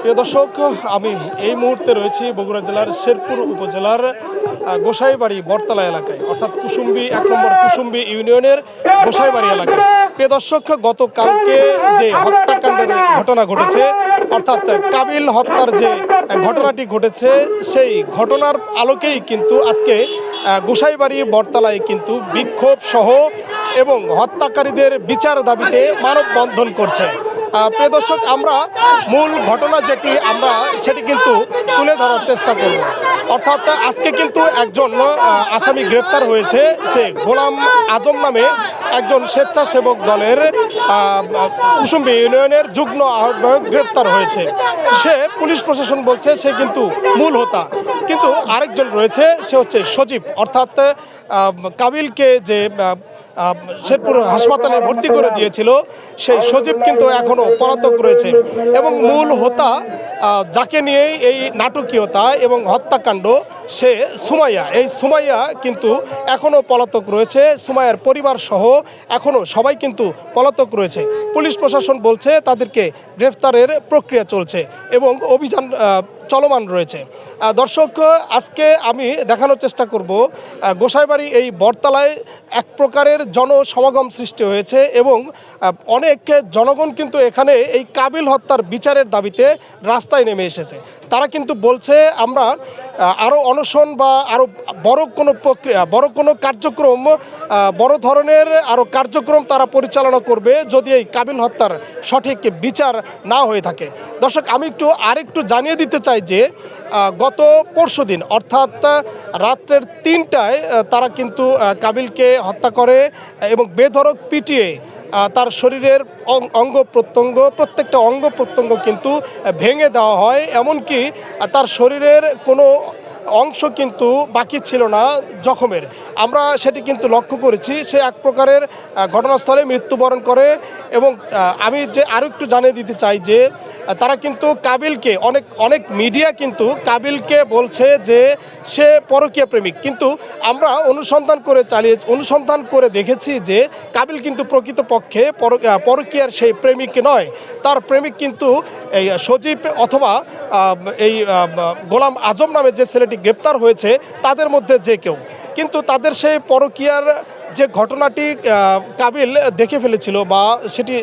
প্রিয় দর্শক, আমি এই মুহূর্তে রয়েছি বগুড়া জেলার শেরপুর উপজেলার গোসাইবাড়ি বরতলা এলাকায়, অর্থাৎ কুসুম্বি, এক নম্বর কুসুম্বি ইউনিয়নের গোসাইবাড়ি এলাকায়। প্রিয় দর্শক, গতকালকে যে হত্যাকাণ্ডের ঘটনা ঘটেছে, অর্থাৎ কাবিল হত্যার যে ঘটনাটি ঘটেছে, সেই ঘটনার আলোকেই কিন্তু আজকে গোসাইবাড়ি বরতলায় কিন্তু বিক্ষোভ সহ এবং হত্যাকারীদের বিচার দাবিতে মানববন্ধন করছে। প্রিয় দর্শক, আমরা মূল ঘটনা যেটি আমরা, সেটি কিন্তু তুলে ধরার চেষ্টা করব। অর্থাৎ আজকে কিন্তু একজন আসামি গ্রেপ্তার হয়েছে, সে গোলাম আজম নামে একজন স্বেচ্ছাসেবক দলের কুসুম্বি ইউনিয়নের যুগ্ম আহ্বায়ক গ্রেপ্তার হয়েছে। সে পুলিশ প্রশাসন বলছে সে কিন্তু মূল হোতা। কিন্তু আরেকজন রয়েছে, সে হচ্ছে সজীব। অর্থাৎ কাবিলকে যে শেরপুর হাসপাতালে ভর্তি করে দিয়েছিল, সেই সজীব কিন্তু এখনও পলাতক রয়েছে। এবং মূল হোতা যাকে নিয়েই এই নাটকীয়তা এবং হত্যাকাণ্ড, সে সুমাইয়া। এই সুমাইয়া কিন্তু এখনও পলাতক রয়েছে। সুমাইয়ার পরিবার সহ এখনও সবাই কিন্তু পলাতক রয়েছে। পুলিশ প্রশাসন বলছে, তাদেরকে গ্রেফতারের প্রক্রিয়া চলছে এবং অভিযান চলমান রয়েছে। দর্শক, আজকে আমি দেখানোর চেষ্টা করব গোসাইবাড়ি এই বটতলায় এক প্রকারের জনসমাগম সৃষ্টি হয়েছে এবং অনেক জনগণ কিন্তু এখানে এই কাবিল হত্যার বিচারের দাবিতে রাস্তায় নেমে এসেছে। তারা কিন্তু বলছে, আমরা আরও অনশন বা আরও বড় কোনো প্রক্রিয়া, বড় কোনো কার্যক্রম বড় ধরনের আরও কার্যক্রম তারা পরিচালনা করবে যদি এই কাবিল হত্যার সঠিক বিচার না হয়ে থাকে। দর্শক, আমি একটু আরেকটু জানিয়ে দিতে চাই যে গত পরশু দিন, অর্থাৎ রাত্রের তিনটায় তারা কিন্তু কাবিলকে হত্যা করে এবং বেধরক পিটিয়ে তার শরীরের অঙ্গ প্রত্যঙ্গ, প্রত্যেকটা অঙ্গ প্রত্যঙ্গ কিন্তু ভেঙে দেওয়া হয়। এমনকি তার শরীরের কোনো অংশ কিন্তু বাকি ছিল না জখমের। আমরা সেটি কিন্তু লক্ষ্য করেছি, সে এক প্রকারের ঘটনাস্থলে মৃত্যুবরণ করে এবং আমি যে আরও একটু জানিয়ে দিতে চাই যে তারা কিন্তু কাবিলকে অনেক অনেক মিডিয়া কিন্তু কাবিলকে বলছে যে সে পরকীয়া প্রেমিক। কিন্তু আমরা অনুসন্ধান করে চালিয়ে, অনুসন্ধান করে দেখেছি যে কাবিল কিন্তু প্রকৃতপক্ষে পরকীয়ার সেই প্রেমিক নয়। তার প্রেমিক কিন্তু এই সজীব অথবা এই গোলাম আজম নামে যে ছেলেটি গ্রেপ্তার হয়েছে তাদের মধ্যে যে কেউ। কিন্তু তাদের সেই পরকীয়ার যে ঘটনাটি কাবিল দেখে ফেলেছিল বা সেটি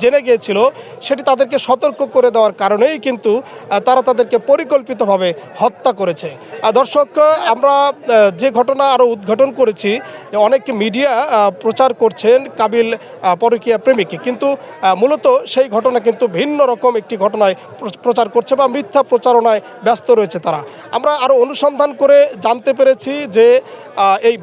জেনে গিয়েছিল, সেটি তাদেরকে সতর্ক করে দেওয়ার কারণেই কিন্তু তারা তাদেরকে পরিকল্পিতভাবে হত্যা করেছে। দর্শক, আমরা যে ঘটনা আরও উদ্ঘাটন করেছি, অনেক মিডিয়া প্রচার করছেন কাবিল পরকীয়া প্রেমিক কিন্তু মূলত সেই ঘটনা কিন্তু ভিন্ন রকম একটি ঘটনায় প্র- প্রচার করছে বা মিথ্যা প্রচারণায় ব্যস্ত রয়েছে তারা। আমরা আরও অনুসন্ধান করে জানতে পেরেছি যে এই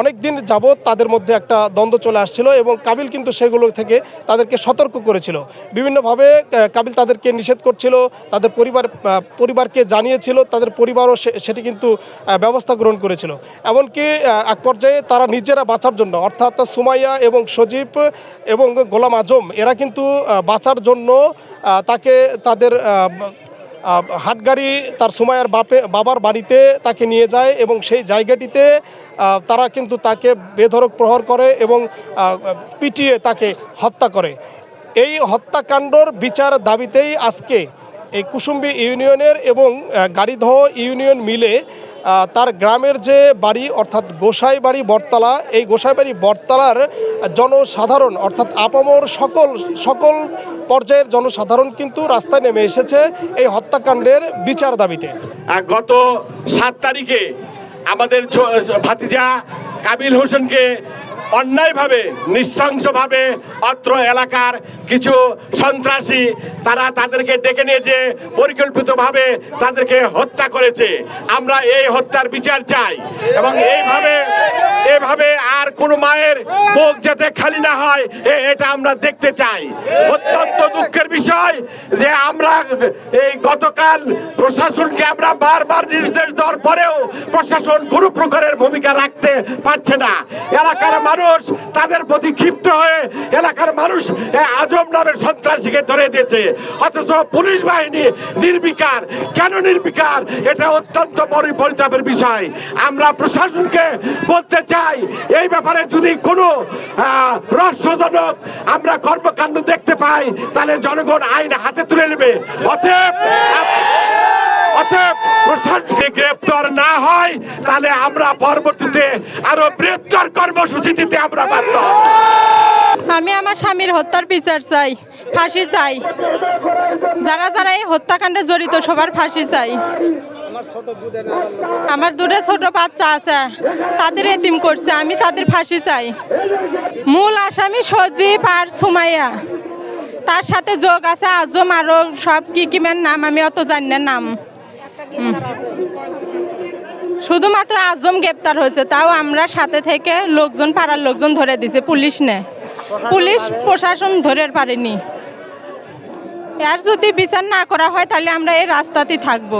অনেক দিন যাবৎ তাদের মধ্যে একটা দ্বন্দ্ব চলে আসছিল এবং কাবিল কিন্তু সেগুলো থেকে তাদেরকে সতর্ক করেছিল। বিভিন্নভাবে কাবিল তাদেরকে নিষেধ করছিল, তাদের পরিবার পরিবারকে জানিয়েছিল, তাদের পরিবারও সেটি কিন্তু ব্যবস্থা গ্রহণ করেছিল। এমনকি এক পর্যায়ে তারা নিজেরা বাঁচার জন্য, অর্থাৎ সুমাইয়া এবং সজীব এবং গোলাম আজম, এরা কিন্তু বাঁচার জন্য তাকে তাদের হাটগাড়ি তার সুমায়ার বাপে বাবার বাড়িতে তাকে নিয়ে যায় এবং সেই জায়গাটিতে তারা কিন্তু তাকে বেধরক প্রহর করে এবং পিটিয়ে তাকে হত্যা করে। এই হত্যাকাণ্ডর বিচার দাবিতেই আজকে এই কুসুম্বি ইউনিয়নের এবং গাড়িদহ ইউনিয়ন মিলে তার গ্রামের যে বাড়ি, অর্থাৎ গোসাই বাড়ি বটতলা, এই গোসাই বাড়ি বটতলার জনসাধারণ, অর্থাৎ আপামর সকল সকল পর্যায়ের জনসাধারণ কিন্তু রাস্তায় নেমে এসেছে এই হত্যাকাণ্ডের বিচার দাবিতে। গত সাত তারিখে আমাদের ভাতিজা কাবিল হোসেনকে অন্যায়ভাবে, নৃশংসভাবে অত্র এলাকার কিছু সন্ত্রাসী, তারা তাদেরকে ডেকে নিয়ে যে পরিকল্পিতভাবে তাদেরকে হত্যা করেছে। আমরা এই হত্যার বিচার চাই এবং এইভাবে এভাবে আর কোনো মায়ের বুক যাতে খালি না হয় এটা আমরা দেখতে চাই। অত্যন্ত দুঃখের বিষয় যে আমরা এই গতকাল প্রশাসনকে আমরা বারবার নির্দেশ দেওয়ার পরেও প্রশাসন কোনো প্রকারের ভূমিকা রাখতে পারছে না। এলাকার মানুষ তাদের প্রতি ক্ষিপ্ত হয়ে এলাকার মানুষ আজম নামের সন্ত্রাসীকে ধরে দিয়েছে। অথচ পুলিশ বাহিনী নির্বিকার। কেন নির্বিকার? এটা অত্যন্ত বড় পরিতাপের বিষয়। আমরা প্রশাসনকে বলতে চাই এই ব্যাপারে যদি কোনো রহস্যজনক আমরা কর্মকাণ্ড দেখতে পাই, তাহলে জনগণ আইন হাতে তুলে নেবে। অতএব অতএব প্রশাসনকে গ্রেপ্তার না হয়, তাহলে আমরা পরবর্তীতে আরও বৃহত্তর কর্মসূচি দিতে আমরা বাধ্য আমি আমার স্বামীর হত্যার বিচার চাই, ফাঁসি চাই। যারা যারা এই হত্যাকাণ্ডে জড়িত, সবার ফাঁসি চাই। আমার দুটো ছোট বাচ্চা আছে, তাদের এতিম করছে, আমি তাদের ফাঁসি চাই। মূল আসামি সজীব আর সুমাইয়া। তার সাথে যোগ আছে, আজম আরও সব কি কিমের নাম, আমি অত জানি না নাম। শুধুমাত্র আজম গ্রেপ্তার হয়েছে, তাও আমরা সাথে থেকে লোকজন, পাড়ার লোকজন ধরে দিছে, পুলিশ নে। পুলিশ, প্রশাসন ধরে পারেনি। আর যদি বিচার না করা হয়, তাহলে আমরা এই রাস্তাতেই থাকব।